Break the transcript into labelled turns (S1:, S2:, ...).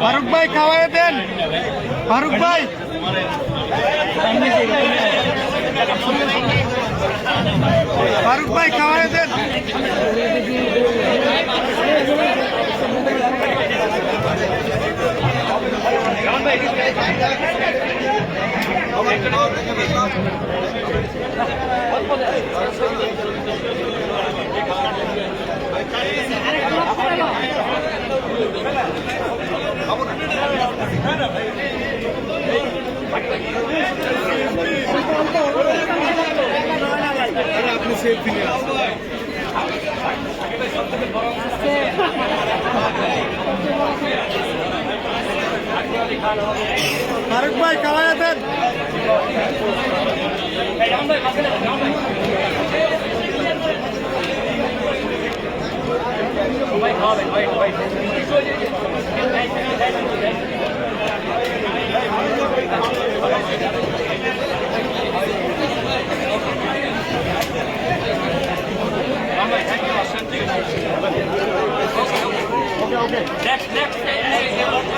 S1: ফারুক ভাই খাওয়াই দেন। ফারুক ভাই। ফারুক ভাই খাওয়াই দেন। আপনি সেলফি নিয়ে আসুন ফারুক ভাই খাওয়াই দেন
S2: সবাই খাওয়াবেন ভাই ভাই Okay, okay. That's next. Hey, hey, hey, hey, hey, hey.